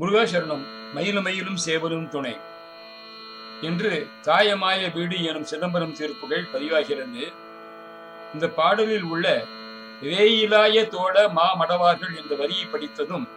முருகாசரணம் மயிலும் மயிலும் சேவலும் துணை. என்று தாயமாய வீடு எனும் சிதம்பரம் தீர்ப்புகள் பதிவாகிறது. இந்த பாடலில் உள்ள வேயிலாய தோட மா மடவார்கள் என்ற வரியை படித்ததும்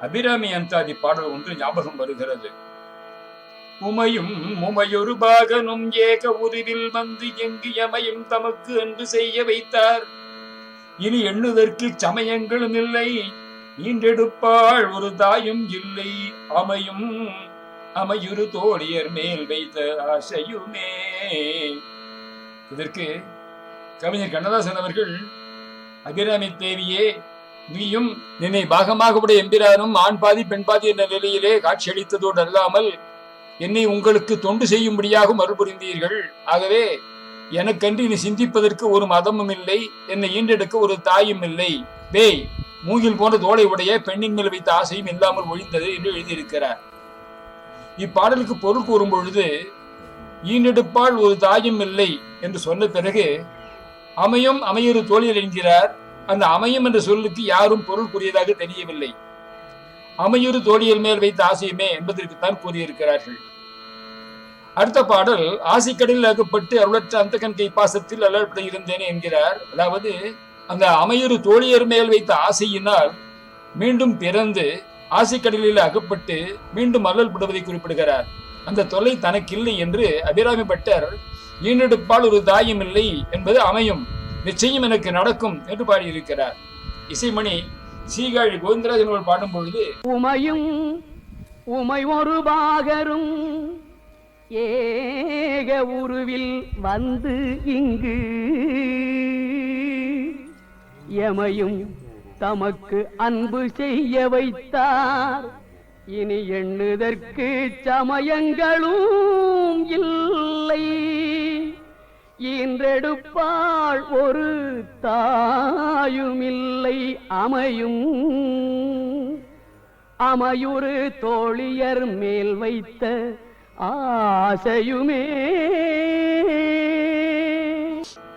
அபிராமி அந்தாதி பாடல் ஒன்று ஞாபகம் வருகிறது. உமையும் உமையொரு பாகனும் ஏக உருவில் வந்து எங்கு எமையும் தமக்கு என்று செய்ய வைத்தார். இனி எண்ணுதற்கு சமயங்களும் இல்லை. ஈன்றெடுப்பாள் ஒரு தாயும் இல்லை. அமையும் அமையுறு தோழியர் மேல் வைத்த ஆசையுமே. இதற்கு கவிஞர் கண்ணதாசன் அவர்கள் அபிராமி தேவியே நீயும் நினை பாகமாக உடைய எம்பிரானும் ஆண் பாதி பெண் பாதி என்ற நிலையிலே காட்சியளித்ததோடு அல்லாமல் என்னை உங்களுக்கு தொண்டு செய்யும்படியாக மறுபுரிந்தீர்கள். ஆகவே எனக்கன்று நீ சிந்திப்பதற்கு ஒரு மதமும் இல்லை. என்னை ஈண்டெடுக்க ஒரு தாயும் இல்லை. வேய் மூங்கில் போன்ற தோலை உடைய பெண்ணின் மேல் வைத்த ஆசையும் இல்லாமல் ஒழிந்தது என்று எழுதியிருக்கிறார். இப்பாடலுக்கு பொருள் கூறும் பொழுது ஈண்டெடுப்பால் ஒரு தாயும் இல்லை என்று சொன்ன பிறகு அமையும் அமையொரு தோழியர் என்கிறார். அந்த அமையும் என்ற சொல்லுக்கு யாரும் பொருள் கூறியதாக தெரியவில்லை. அமையுறு தோழியர் மேல் வைத்த ஆசையுமே என்பதற்குத்தான் கூறியிருக்கிறார்கள். அடுத்த பாடல் ஆசைக்கடலில் அகப்பட்டு அருளற்ற அந்தகன் கை பாசத்தில் அலர்பட இருந்தேனே என்கிறார். அதாவது அந்த அமையரு தோழியர் மேல் வைத்த ஆசையினால் மீண்டும் பிறந்து ஆசைக்கடலில் அகப்பட்டு மீண்டும் அல்லல் படுவதை குறிப்பிடுகிறார். அந்த தொல்லை தனக்கில்லை என்று அபிராமி பட்டர் ஈனெடுப்பால் ஒரு தாயம் இல்லை என்பது அமையும். நிச்சயம் எனக்கு நடக்கும் என்று பாடியிருக்கிறார். இசைமணி சீகாழி கோவிந்தராஜன் அவர்கள் பாடும் பொழுது உமையும் உமை ஒரு பாகரும் ஏக உருவில் வந்து இங்கு எமையும் தமக்கு அன்பு செய்ய வைத்தார். இனி எண்ணுதற்கு சமயங்களும் இல்லை. இன்றெடுப்பாள் ஒரு தாயுமில்லை அமையும் அமையுறு தோழியர் மேல் வைத்த ஆசையுமே.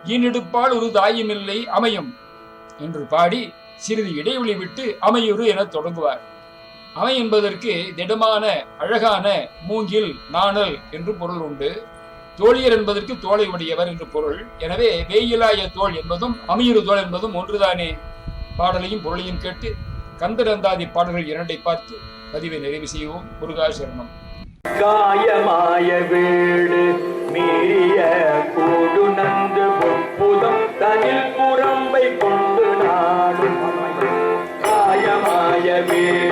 ஈனெடுப்பால் ஒரு தாயுமில்லை அமையும் என்று பாடி சிறிது இடைவெளி விட்டு அமையுறு என தொடங்குவார். அமை என்பதற்கு திடமான அழகான மூங்கில் நாணல் என்று பொருள் உண்டு. தோழியர் என்பதற்கு தோலை உடையவர் என்று பொருள். எனவே வேயிலாய தோல் என்பதும் அமையுறு தோல் என்பதும் ஒன்றுதானே? பாடலையும் பொருளையும் கேட்டு கந்தரந்தாதி பாடல்கள் இரண்டை பார்த்து பதிவை நிறைவு செய்வோம். முருகாசரணம் காயமாய வீடு மீறிய கூடு நந்து காயமாய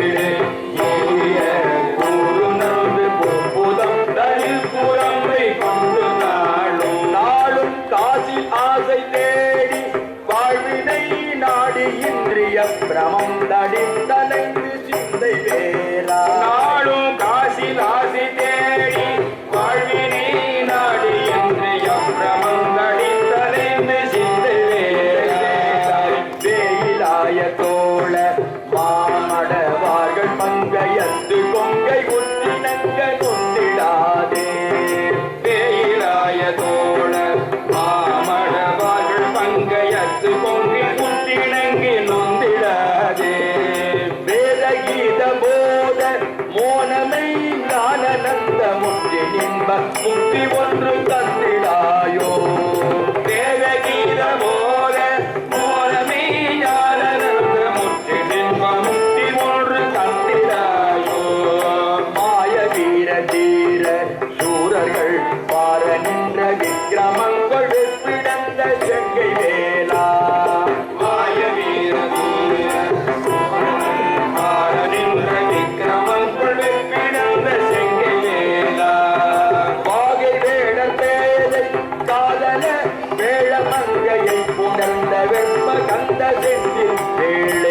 வேள மங்கையை புணர்ந்த வெப்ப கந்த செந்தில் வேளே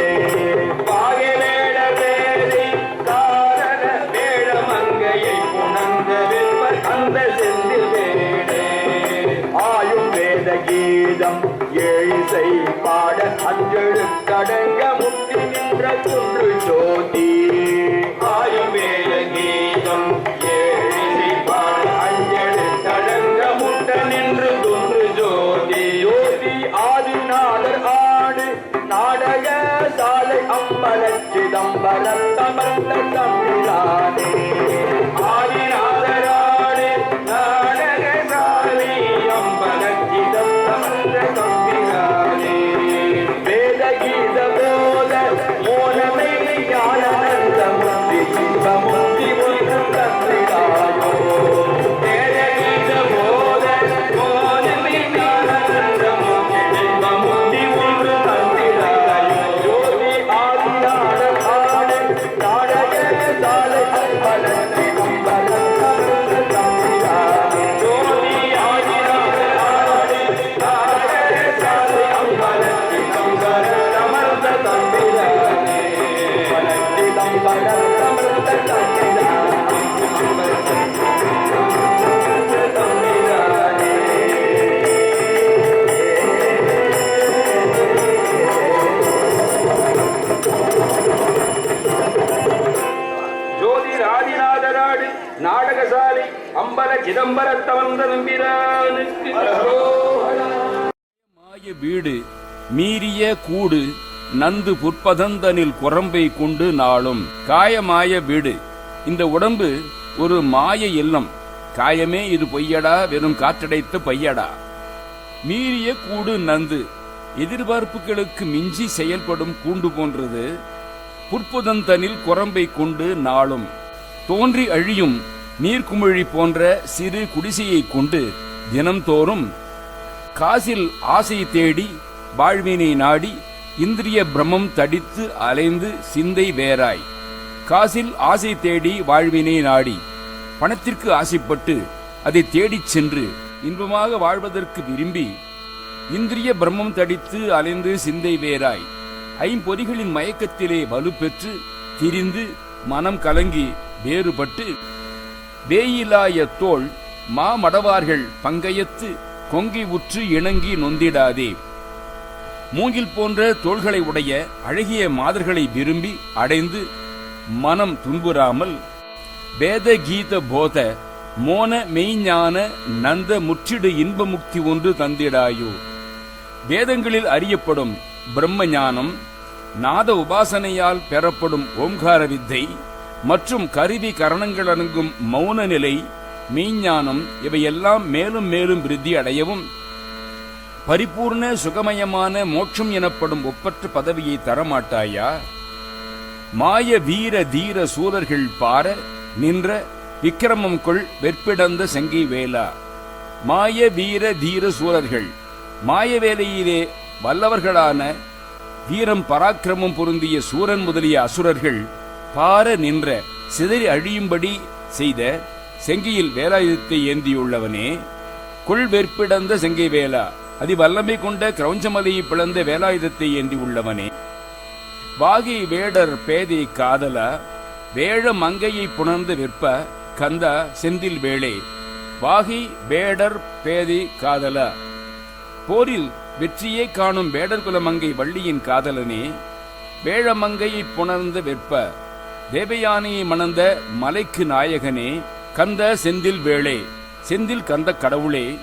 மாய வீடு மீறிய கூடு நந்து புற்பதந்தனில் குரம்பை கொண்டு நாளும். காயமாய வீடு. இந்த உடம்பு ஒரு மாய இல்லம். காயமே இது பொய்யடா வெறும் காற்றடைத்த பையடா. மீறிய கூடு நந்து. எதிர்பார்ப்புகளுக்கு மிஞ்சி செயல்படும் கூண்டு போன்றது. புற்புதந்தனில் குரம்பை கொண்டு நாளும். தோன்றி அழியும் நீர்க்குமிழி போன்ற சிறு குடிசையைக் கொண்டு தினம்தோறும் காசில் ஆசை தேடி வாழ்வினை நாடி இந்திரிய பிரமம் தடித்து அலைந்து சிந்தை வேறாய். காசில் ஆசை தேடி வாழ்வினை நாடி பணத்திற்கு ஆசைப்பட்டு அதை தேடிச் சென்று இன்பமாக வாழ்வதற்கு விரும்பி இந்திரிய பிரம்மம் தடித்து அலைந்து சிந்தை வேறாய். ஐம்பொறிகளின் மயக்கத்திலே வலுப்பெற்று திரிந்து மனம் கலங்கி வேறுபட்டு வேயிலாய தோள் மாமடவார்கள் பங்கையத்து கொங்கி உற்று இணங்கி நொந்திடாதே. மூங்கில் போன்ற தோள்களை உடைய அழகிய மாதர்களை விரும்பி அடைந்து மனம் துன்புறாமல் வேத கீத போத மோன மெய்ஞான நந்த முற்றிடு இன்ப முக்தி ஒன்று தந்திடாயோ. வேதங்களில் அறியப்படும் பிரம்ம ஞானம் நாத உபாசனையால் பெறப்படும் ஓம்கார வித்தை மற்றும் கருவி கரணங்கள் அணுகும் மௌன நிலை மெய்ஞானம் இவையெல்லாம் மேலும் மேலும் விருத்தி அடையவும் பரிபூர்ண சுகமயமான மோட்சம் எனப்படும் ஒப்பற்ற பதவியை தரமாட்டாயா? மாய வீர தீர சூரர்கள் பார நின்ற விக்கிரமம் கொள் வெற்பிடந்த செங்கை வேலா. மாய வீர தீர சூரர்கள் மாய வேலையிலே வல்லவர்களான வீரம் பராக்கிரமம் பொருந்திய சூரன் முதலிய அசுரர்கள் பார நின்ற சிதறி அழியும்படி செய்த செங்கையில் வேலாயுதத்தை ஏந்தியுள்ளவனே கொள் வெற்பிடந்த செங்கை வேலா அதி வல்லமை கொண்ட கிரௌஞ்சமலையை பிளந்த வேலாயுதத்தை ஏந்தி உள்ளவனே வாகை வேடர் பேதை காதலா வேழ மங்கையை புணர்ந்து விற்ப கந்தா செந்தில் வேளே வாகி வேடர் பேதை காதலா. போரில் வெற்றியே காணும் வேடர் குலமங்கை வள்ளியின் காதலனே வேழமங்கையை புணர்ந்து விற்ப தேவயானையை மணந்த மலைக்கு நாயகனே கந்த செந்தில் வேளே. செந்தில் கந்த கடவுளே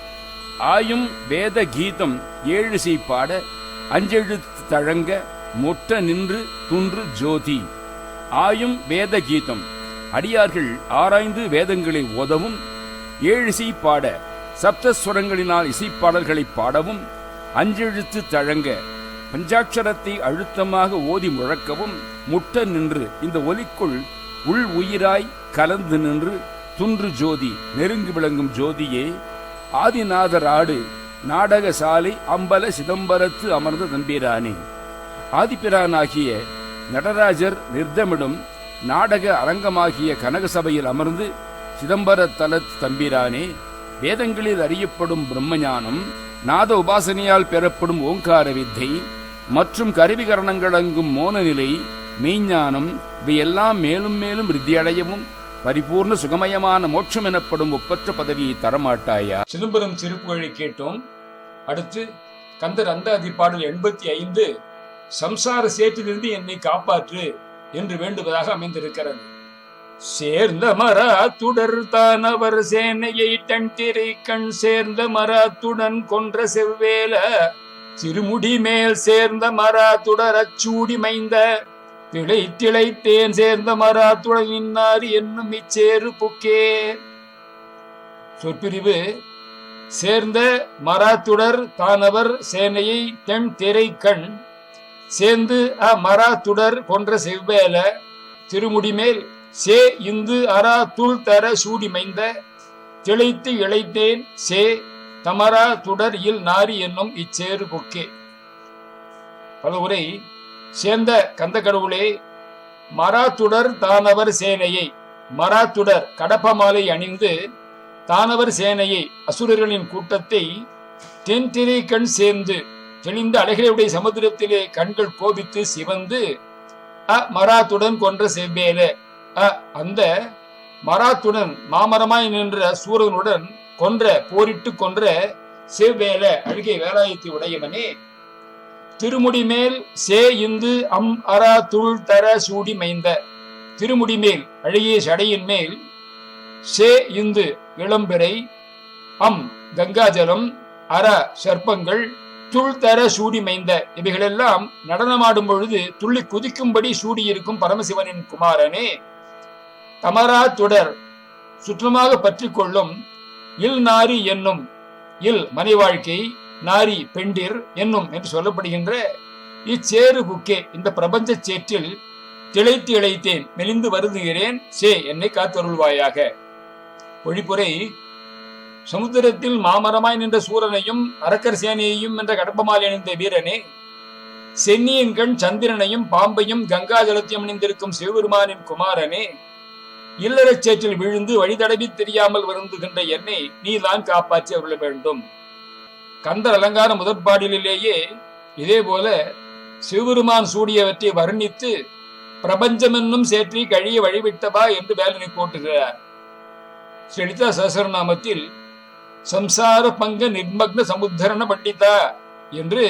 ஆயும் வேத கீதம் ஏழு பாட அஞ்செழுத்து தழங்க முட்ட நின்று துன்று ஜோதி. ஆயும் வேத கீதம். அடியார்கள் ஆராய்ந்து வேதங்களை ஓதவும் இசை பாட சப்தஸ்வரங்களினால் இசைப்பாடல்களை பாடவும் அஞ்செழுத்து தழங்க பஞ்சாட்சரத்தை அழுத்தமாக ஓதி முழக்கவும் முட்ட நின்று இந்த ஒலிக்குள் உள் உயிராய் கலந்து நின்று துன்று ஜோதி நெருங்கி விளங்கும் ஜோதியே ஆதிநாதர் ஆடு நாடக சாலை அம்பல சிதம்பரத்து அமர்ந்த தம்பிரானே ஆதிப்பிரானாகிய நடராஜர் நிர்தமிடும் நாடக அரங்கமாகிய கனகசபையில் அமர்ந்து சிதம்பர தலத் தம்பிரானே வேதங்களில் அறியப்படும் பிரம்மஞானம் நாத உபாசனையால் பெறப்படும் ஓங்கார வித்தை மற்றும் கருவிகரணங்களங்கும் மோன நிலை மெய்ஞானம் இவையெல்லாம் மேலும் மேலும் விருத்தியடையவும் பரிபூர்ண சுகமயமான மோட்சம் எனப்படும் ஒப்பற்ற பதவியை தரமாட்டாயா? சிதம்பரம் திருப்புகழை கேட்டோம். அடுத்து கந்தர் அந்தாதி பாடல் எண்பத்தி ஐந்து சம்சார சேற்றிலிருந்து என்னை காப்பாற்று என்று வேண்டுவதாக அமைந்திருக்கிறது. சேர்ந்த மராத்துடர் தானவர் சேனையை தன் திரை கண் சேர்ந்த மராத்துடன் கொன்ற செவ்வேல திருமுடி மேல் சேர்ந்த மராத்துடர் அச்சூடி மைந்த திளை திளைத்தேன் சேர்ந்த மராத்துடன் இன்னார் என்னும் இச்சேரு புக்கே. சொற்பிரிவு சேர்ந்த மராத்துடர் தானவர் சேனையை தென் திரை கண் சேர்ந்து அ மராத்துடர் கொன்ற செவ்வேல திருமுடிமேல் சே இந்து அரா துள் தர சூடிமைந்த திளைத்து இழைத்தேன் சே தமரா துடர் இல் நாரி என்னும் இச்சேறு கொக்கே பல உரை சேர்ந்த கந்த கடவுளே மராத்துடர் தானவர் சேனையை மராத்துடர் கடப்ப மாலை அணிந்து தானவர் சேனையை அசுரர்களின் கூட்டத்தை தென்திரை கண் சேர்ந்து தெளிந்த அலைகளுடைய சமுத்திரத்திலே கண்கள் கோபித்து சிவந்து அ மராத்துடன் கொன்ற செவ்வேல அந்த மராத்துடன் மாமரமாய் நின்ற சூரனுடன் கொன்ற போரிட்டு கொன்ற செவ்வேல அழுகை வேலாயத்தை உடையவனே. திருமுடி மேல் சே இந்து அம் அரா துள் தர சூடி மைந்த திருமுடி மேல் அழகிய சடையின் மேல் சே இந்து இளம்பிறை அம் கங்காஜலம் அற சர்ப்பங்கள் துள் தர சூடி மைந்த இவைகளெல்லாம் நடனமாடும் பொழுது துள்ளி குதிக்கும்படி சூடியிருக்கும் பரமசிவனின் குமாரனே. தமரா தொடர் சுற்றமாக பற்றி கொள்ளும் இல் நாரி என்னும் இல் மனை வாழ்க்கை நாரி பெண்டிர் என்னும் என்று சொல்லப்படுகின்ற இச்சேறு புக்கே இந்த பிரபஞ்ச சேற்றில் திளைத்து இழைத்தேன் மெலிந்து வருதுகிறேன் சே என்னை காத்தருள்வாயாக. ஒழிப்புரை சமுத்திரத்தில் மாமரமாய் நின்ற சூரனையும் அரக்கர் சேனையையும் என்ற கடப்பமால் அணிந்த வீரனே சென்னியின் கண் சந்திரனையும் பாம்பையும் கங்கா ஜலத்தையும் அணிந்திருக்கும் சிவபெருமானின் குமாரனே இல்லறச் சேற்றில் விழுந்து வழிதடவி தெரியாமல் வருந்துகின்ற என்னை நீதான் காப்பாற்றி அருள வேண்டும். கந்தர் அலங்கார முதற்பாடலிலேயே இதே போல சிவபெருமான் சூடியவற்றை வர்ணித்து பிரபஞ்சம் என்னும் சேற்றி கழிய வழிவிட்டவா என்று வேலனை போட்டுகிறார் ஸ்ரீலிதா சஹசிரநாமத்தில் சம்சார பங்க நிர்மக்ன சமுத்தரண பண்டிதா என்று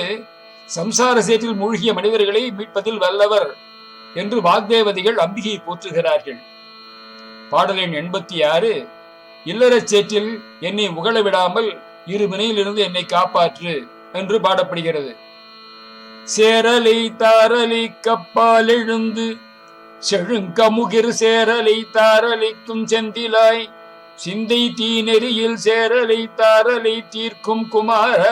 சம்சார சேற்றில் மூழ்கிய மனிதர்களை மீட்பதில் வல்லவர் என்று வாக்தேவதிகள் அம்பிகையை போற்றுகிறார்கள். பாடலின் எண்பத்தி ஆறு இல்லறச் சேற்றில் என்னை உகழ விடாமல் இரு வினையிலிருந்து என்னை காப்பாற்று என்று பாடப்படுகிறது. சேரலை தாரலை கப்பால் எழுந்து செழுங்கமுகிர் சேரலை தாரலைக்கும் செந்திலாய் சிந்தை தீநெறியில் சேரலை தாரலை தீர்க்கும் குமார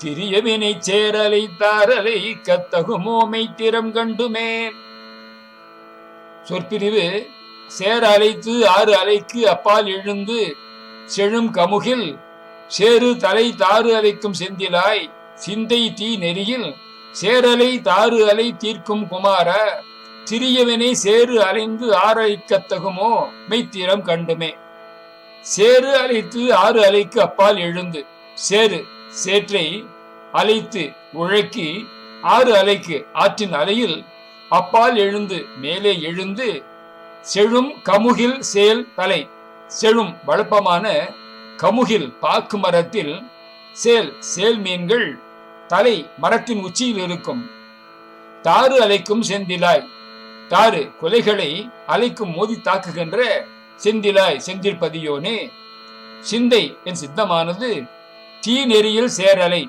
திரியவினை சேரலை தாரலை கத்தகுமோமை திறம் கண்டுமே. சொற்பிரிவு சேர அலைத்து ஆறு அலைக்கு அப்பால் எழுந்து செழும் கமுகில் சேறு தலை தாறு அலைக்கும் செந்திலாய் சிந்தை தீ நெறியில் சேரலை தாறு அலை தீர்க்கும் குமார சிறியவனை சேறு அலைந்து ஆரழிக்கத்தகுமோ மெய்த்திரம் கண்டுமே. சேறு அலைத்து ஆறு அலைக்கு அப்பால் எழுந்து சேறு சேற்றை அலைத்து உழக்கி ஆறு அலைக்கு ஆற்றின் அலையில் அப்பால் எழுந்து மேலே எழுந்து செழும் கமுகில் சேல் தலை. செழும் வளப்பமான கமுகில் பாக்கு மரத்தில் சேல் சேல் மீன்கள் தலை மரத்தின் உச்சியில் இருக்கும். தாறு அலைக்கும் செந்திலாய். தாறு கொலைகளை அலைக்கும் மோதி தாக்குகின்ற செந்திலாய் செந்திற்பதியோனே சிந்தை என் சித்தமானது தீ நெறியில் சேரலை.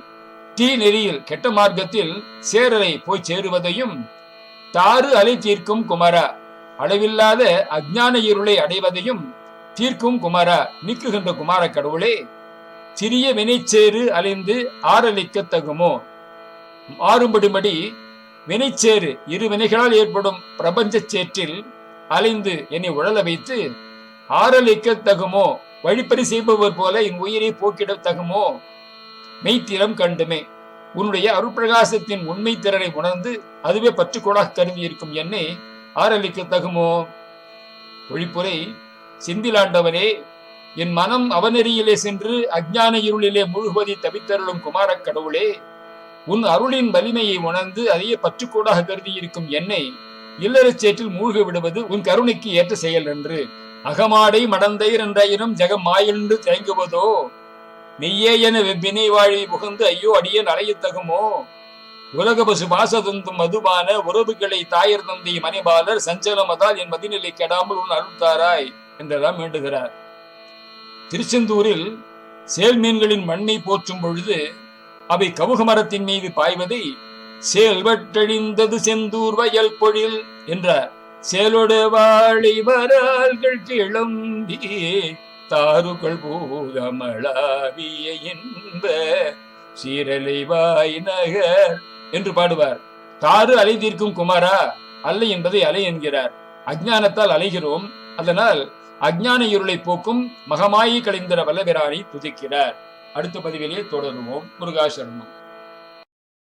தீ நெறியில் கெட்ட மார்க்கத்தில் சேரலை போய் சேருவதையும் தாறு அலை தீர்க்கும் குமரா. அளவில்லாத அஜ்ஞான இருளை அடைவதையும் தீர்க்கும் குமாரா நீக்குகின்ற குமார கடவுளே சிறிய வினைச்சேறு அலைந்து ஆரலிக்க தகுமோ? மாறும்படிபடி வினைச்சேறு இரு வினைகளால் ஏற்படும் பிரபஞ்ச சேற்றில் அலைந்து என்னை உழல வைத்து ஆரலிக்க தகுமோ? வழிப்பறி செய்பவர் போல என் உயிரை போக்கிட தகுமோ? மெய்த்திறம் கண்டுமே. உன்னுடைய அருட்பிரகாசத்தின் உண்மை திறனை உணர்ந்து அதுவே பற்றுக்கோளாக கருதி இருக்கும் என்னை ஆரம்பிக்க தகுமோ ஒழிப்புரை சிந்திலாண்டவனே என் மனம் அவநெறியிலே சென்று அஜ்ஞான இருளிலே முழுவதை தவித்தருளும் குமாரக் கடவுளே உன் அருளின் வலிமையை உணர்ந்து அதையே பற்றுக்கோடாக கருதி இருக்கும் என்னை இல்லறச் சேற்றில் மூழ்க விடுவது உன் கருணைக்கு ஏற்ற செயல் என்று. அகமாடை மடந்தையர் என்றாயினும் ஜெகம் மாயென்று தயங்குவதோ? நெய்யே என வெவ்வினை வாழி புகுந்து ஐயோ அடியேன் அலையத்தகுமோ உலக பசு பாசதந்தும் மதுபான உறவுகளை தாயர் தந்தை மனைபாலர் சஞ்சலமதால் என் மதிநிலை கெடாமல் உன் அருள்தாராய் என்றெல்லாம் வேண்டுகிறார். திருச்செந்தூரில் சேல் மீன்களின் மண்ணை போற்றும் பொழுது அவை கவுக மரத்தின் மீது பாய்வதை சேல்வட்டழிந்தது செந்தூர் வயல் பொழில் என்றார். சேலோடு வாழை வரால்கள் கிளம்பி தாருகள் பூதமளாவிய இன்ப சீரலை வாய் நகர் என்று பாடுவார். தாறு அலை தீர்க்கும் குமாரா? அல்லை என்பதை அலை என்கிறார். அஜ்ஞானத்தால் அலைகிறோம். அதனால் அஜ்ஞான இருளை போக்கும் மகமாயி கலைந்திர வல்லபிரானை துதிக்கிறார். அடுத்த பதிவிலே தொடருவோம். முருகாசரணம்.